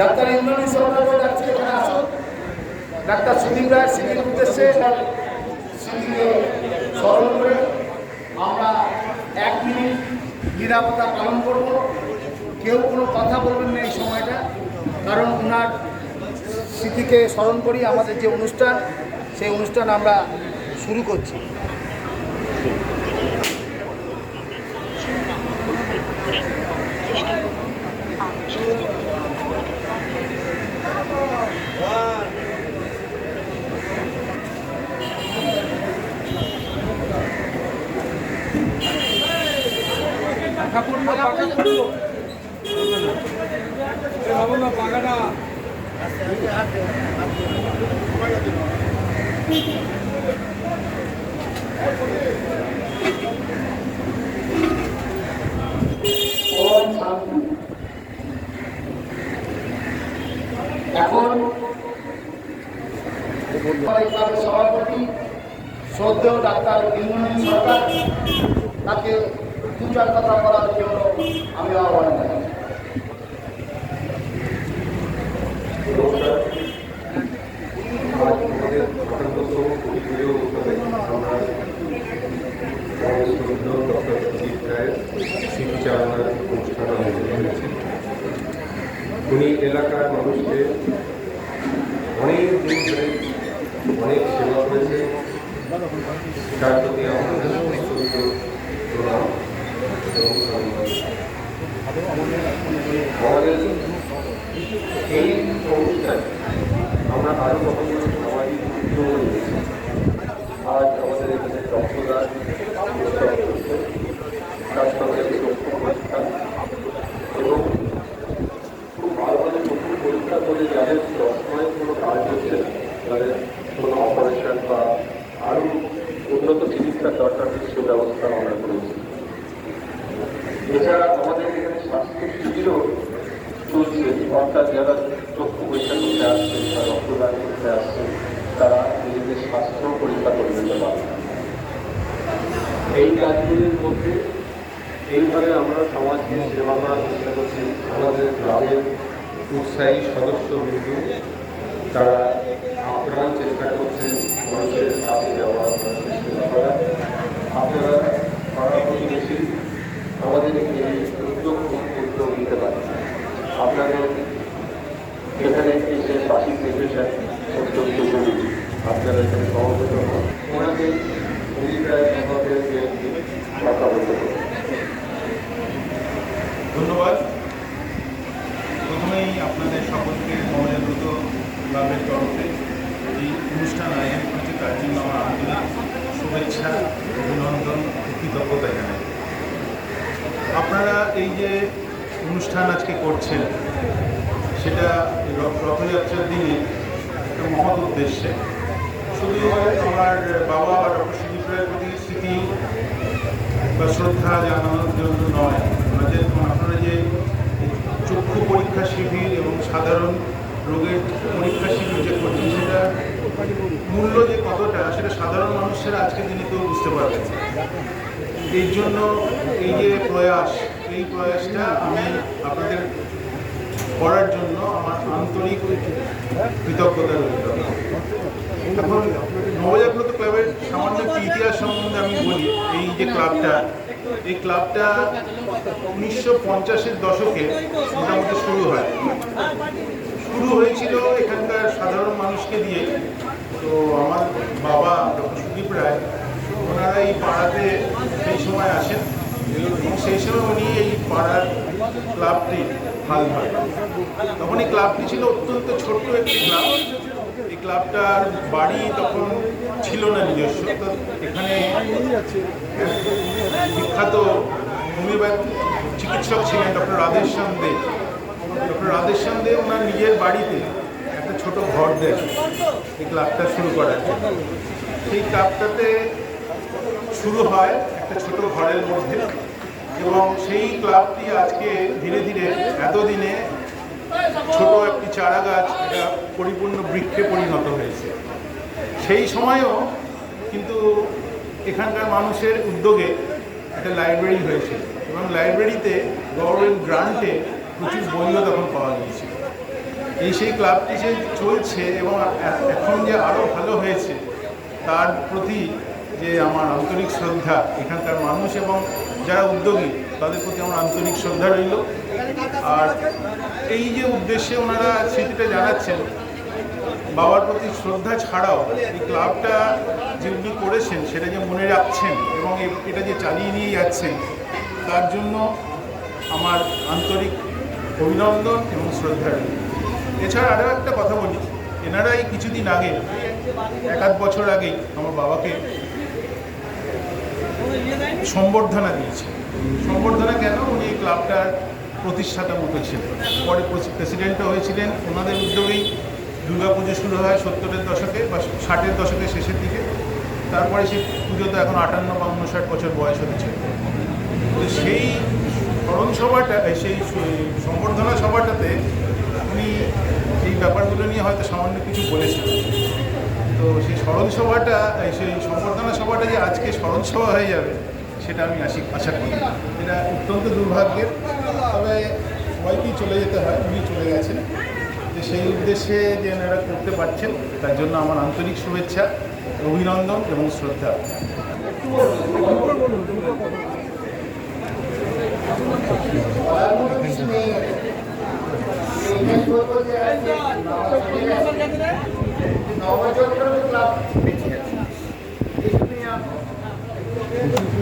Doctor Indranil সরকারকে ডাকছে এখানে আসুন ডাক্তার সুদীপ রায় স্মৃতির উদ্দেশ্যে স্মৃতিকে স্মরণ করে আমরা এক মিনিট নিরাপত্তা পালন করব। কেউ কোনো কথা বলবেন না এই সময়টা, কারণ ওনার স্মৃতিকে স্মরণ করি আমাদের যে অনুষ্ঠান, সেই অনুষ্ঠান আমরা শুরু করছি। ওম শান্তি। এখন ক্লাবের সভাপতি শ্রদ্ধেয় ডাক্তার সরকার তাকে চার কথা বলার জন্য আমি আহ্বান জানাই। উনি এলাকার মানুষকে অনেক অনেক সেবা করেছে। তার প্রতি আমাদের প্রণাম। আমাদের এই অনুষ্ঠান আমরা আরও কখনো সামাজিক উদ্যোগ নিয়েছি আজ আমাদের এখানে রক্তদান উৎসব চলছে তার সঙ্গে চক্ষু পরীক্ষা এবং খুব ভালোভাবে চক্ষু পরীক্ষা করে যাদের সবসময় কোনো কাজ হচ্ছে না, তাদের কোনো অপারেশন বা আরও উন্নত চিকিৎসার দরকার সে ব্যবস্থা আমরা করেছি এছাড়া আমাদের এখানে স্বাস্থ্য শিবিরও চলছে অর্থাৎ যারা চক্ষু পরীক্ষা করতে আসছেন বা রক্তদান করতে আসছেন তারা নিজেদের স্বাস্থ্য পরীক্ষা করে নিতে পারবে এই কাজগুলির মধ্যে এইভাবে আমরা সমাজকে সেবা করার চেষ্টা করছি। আমাদের গ্রামের উৎসাহী সদস্য বিন্দু, তারা আপ্রাণ চেষ্টা করছেন মানুষের কাছে যাওয়া মানুষের করা আপনারা পাড়া প্রতিবেশী, আমাদের এই উদ্যোগ উদ্যোগ নিতে পারে আপনাদের এখানে এসে বাসি পেশেন্ট অত্যন্ত আপনারা এখানে সহযোগিতা ওনাকে ধন্যবাদ। প্রথমেই আপনাদের সকলকে মহাজাগ্রত ক্লাবের তরফে এই অনুষ্ঠান আয়োজন করেছে তার জন্য আমার আন্তরিক শুভেচ্ছা, অভিনন্দন, কৃতজ্ঞতা জানাই। আপনারা এই যে অনুষ্ঠান আজকে করছেন, সেটা রথযাত্রার দিনে মহৎ উদ্দেশ্যে। শুধু আমার বাবা বা ডক্টর প্রতি স্মৃতি বা শ্রদ্ধা জানানোর জন্য নয় আমাদের আপনারা যে চক্ষু পরীক্ষা শিবির এবং সাধারণ রোগের পরীক্ষা শিবির যে করছেন, সেটা মূল্য যে কতটা, সেটা সাধারণ মানুষেরা আজকের দিনে কেউ বুঝতে পারবে। এই জন্য এই যে প্রয়াস, এই প্রয়াসটা আমি আপনাদের করার জন্য আমার আন্তরিক কৃতজ্ঞতা রইল নবজাগ্রত ক্লাবের সামান্য একটি ইতিহাস সম্বন্ধে আমি বলি, এই যে ক্লাবটা। এই ক্লাবটা উনিশশো পঞ্চাশের দশকে মোটামুটি শুরু হয়। শুরু হয়েছিল এখানকার সাধারণ মানুষকে দিয়ে। তো আমার বাবা ডক্টর সুদীপ রায়, ওনারা এই পাড়াতে সেই সময় আসেন। এবং সেই সময় উনি এই পাড়ার ক্লাবটি হাল ধরেন। তখন এই ক্লাবটি ছিল অত্যন্ত ছোট্ট একটি ক্লাব ক্লাবটার বাড়ি তখন ছিল না নিজস্ব এখানে বিখ্যাত হোমিওপ্যাথ চিকিৎসক ছিলেন ডক্টর রাধেশ্যাম দে ডক্টর রাধেশ্যাম দে ওনার নিজের বাড়িতে একটা ছোট ঘর দেন, এই ক্লাবটা শুরু করার জন্য। সেই ক্লাবটাতে শুরু হয় একটা ছোট ঘরের মধ্যে এবং সেই ক্লাবটি আজকে ধীরে ধীরে এতদিনে ছোট একটি চারা গাছ এটা পরিপূর্ণ বৃক্ষে পরিণত হয়েছে। সেই সময়ও কিন্তু এখানকার মানুষের উদ্যোগে একটা লাইব্রেরি হয়েছিল এবং লাইব্রেরিতে গভর্নমেন্ট গ্রান্টে প্রচুর বইও তখন পাওয়া গিয়েছিল এই সেই ক্লাবটি যে চলছে এবং এখন যে আরও ভালো হয়েছে, তার প্রতি যে আমার আন্তরিক শ্রদ্ধা এখানকার মানুষ এবং যারা উদ্যোগী, তাদের প্রতি আমার আন্তরিক শ্রদ্ধা রইল। আর এই যে উদ্দেশ্যে ওনারা স্মৃতিটা জানাচ্ছেন, বাবার প্রতি শ্রদ্ধা ছাড়াও এই ক্লাবটা যে উনি করেছেন সেটা যে মনে রাখছেন এবং এটা যে চালিয়ে নিয়ে যাচ্ছেন, তার জন্য আমার আন্তরিক অভিনন্দন এবং শ্রদ্ধা এছাড়া আরও একটা কথা বলি, এনারাই কিছুদিন আগে, এক আধ বছর আগেই আমার বাবাকে সম্বর্ধনা দিয়েছে সম্বর্ধনা কেন? উনি এই ক্লাবটার প্রতিষ্ঠাতা মতো ছিলেন। পরে প্রেসিডেন্টও হয়েছিলেন। ওনাদের উদ্যোগেই দুর্গাপুজো শুরু হয় সত্তরের দশকে বা ষাটের দশকের শেষের দিকে। তারপরে সেই পুজো তো এখন আটান্ন বা উনষাট বছর বয়স হয়েছে তো সেই স্মরণ সভাটা সেই সু- সম্বর্ধনা সভাটাতে উনি এই ব্যাপারগুলো নিয়ে হয়তো সামান্য কিছু বলেছিলেন তো সেই স্মরণ সভাটা সেই সম্বর্ধনা সভাটা যে আজকে স্মরণ সভা হয়ে যাবে সেটা আমি আশি আশা করি এটা অত্যন্ত দুর্ভাগ্যের, তবে সবাইকেই চলে যেতে হয়, উনি চলে গেছেন। যে সেই উদ্দেশ্যে যে এনারা করতে পারছেন, তার জন্য আমার আন্তরিক শুভেচ্ছা, অভিনন্দন এবং শ্রদ্ধা। বলার মতো কিছু নেই এই বলব যে আজকে ন বছর ধরে ক্লাব